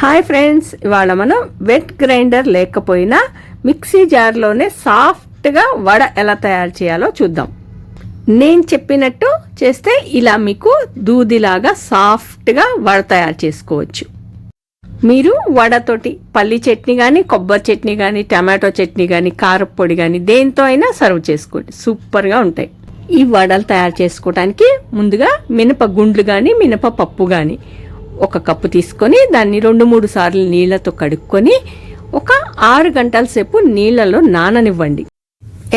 Hi friends ఇవాళ మనం wet grinder లేకపోయినా మిక్సీ జార్లోనే సాఫ్ట్గా వడ ఎలా తయారు చేయాలో చూద్దాం. నేను చెప్పినట్టు చేస్తే ఇలా మీకు దూదిలాగా సాఫ్ట్గా వడ తయారు చేసుకోవచ్చు. మీరు వడతోటి పల్లి చట్నీ కానీ కొబ్బరి చట్నీ కానీ టమాటో చట్నీ కానీ కారపొడి కానీ దేంతో అయినా సర్వ్ చేసుకోండి. సూపర్గా ఉంటాయి. ఈ వడలు తయారు చేసుకోవడానికి ముందుగా మినప గుండ్లు కానీ మినప పప్పు కానీ ఒక కప్పు తీసుకొని దాన్ని రెండు మూడు సార్లు నీళ్ళతో కడుక్కొని ఒక ఆరు గంటల సేపు నీళ్ళలో నాననివ్వండి.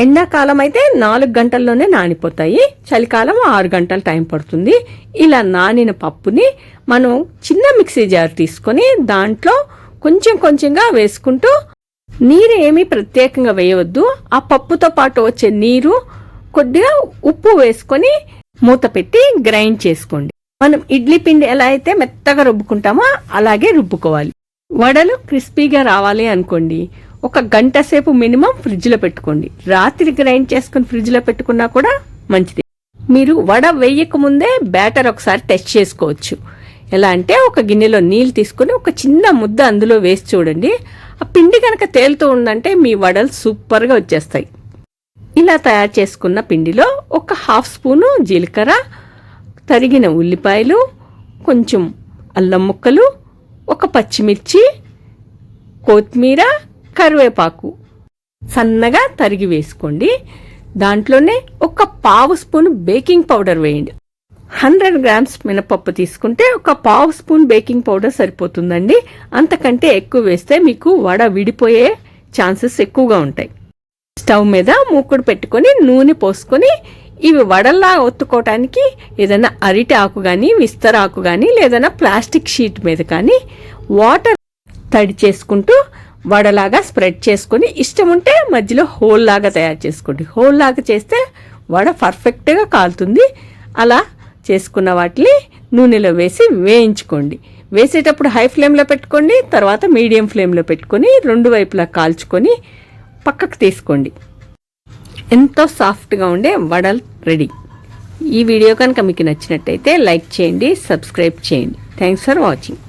ఎండాకాలం అయితే నాలుగు గంటల్లోనే నానిపోతాయి. చలికాలం ఆరు గంటల టైం పడుతుంది. ఇలా నానిన పప్పుని మనం చిన్న మిక్సీ జార్ తీసుకొని దాంట్లో కొంచెం కొంచెంగా వేసుకుంటూ నీరు ఏమీ ప్రత్యేకంగా వేయవద్దు. ఆ పప్పుతో పాటు వచ్చే నీరు కొద్దిగా ఉప్పు వేసుకొని మూత పెట్టి గ్రైండ్ చేసుకోండి. మనం ఇడ్లీ పిండి ఎలా అయితే మెత్తగా రుబ్బుకుంటామో అలాగే రుబ్బుకోవాలి. వడలు క్రిస్పీగా రావాలి అనుకోండి. ఒక గంట సేపు మినిమం ఫ్రిడ్జ్లో పెట్టుకోండి. రాత్రి గ్రైండ్ చేసుకుని ఫ్రిడ్జ్లో పెట్టుకున్నా కూడా మంచిది. మీరు వడ వేయక ముందే బ్యాటర్ ఒకసారి టెస్ట్ చేసుకోవచ్చు. ఎలా అంటే ఒక గిన్నెలో నీళ్ళు తీసుకుని ఒక చిన్న ముద్ద అందులో వేసి చూడండి. ఆ పిండి కనుక తేలుతూ ఉందంటే మీ వడలు సూపర్గా వచ్చేస్తాయి. ఇలా తయారు చేసుకున్న పిండిలో ఒక హాఫ్ స్పూను జీలకర్ర తరిగిన ఉల్లిపాయలు కొంచెం అల్లం ముక్కలు ఒక పచ్చిమిర్చి కొత్తిమీర కరివేపాకు. సన్నగా తరిగి వేసుకోండి. దాంట్లోనే ఒక పావు స్పూన్ బేకింగ్ పౌడర్ వేయండి. హండ్రెడ్ గ్రామ్స్ మినపప్పు తీసుకుంటే ఒక పావు స్పూన్ బేకింగ్ పౌడర్ సరిపోతుందండి. అంతకంటే ఎక్కువ వేస్తే మీకు వడ విడిపోయే ఛాన్సెస్ ఎక్కువగా ఉంటాయి. స్టవ్ మీద మూకుడు పెట్టుకొని నూనె పోసుకొని ఇవి వడల్లా ఒత్తుకోవటానికి ఏదైనా అరిటి ఆకు కానీ విస్తర ఆకు కానీ లేదన్నా ప్లాస్టిక్ షీట్ మీద కానీ వాటర్ తడి చేసుకుంటూ వడలాగా స్ప్రెడ్ చేసుకొని ఇష్టం ఉంటే మధ్యలో హోల్ లాగా తయారు చేసుకోండి. హోల్ లాగా చేస్తే వడ పర్ఫెక్ట్గా కాలుతుంది. అలా చేసుకున్న వాటిని నూనెలో వేసి వేయించుకోండి. వేసేటప్పుడు హై ఫ్లేమ్లో పెట్టుకోండి తర్వాత మీడియం ఫ్లేమ్లో పెట్టుకొని రెండు వైపులా కాల్చుకొని పక్కకు తీసుకోండి. ఎంతో సాఫ్ట్గా ఉండే వడల్ రెడీ. ఈ వీడియో కనుక మీకు నచ్చినట్టయితే లైక్ చేయండి సబ్స్క్రైబ్ చేయండి. Thanks for watching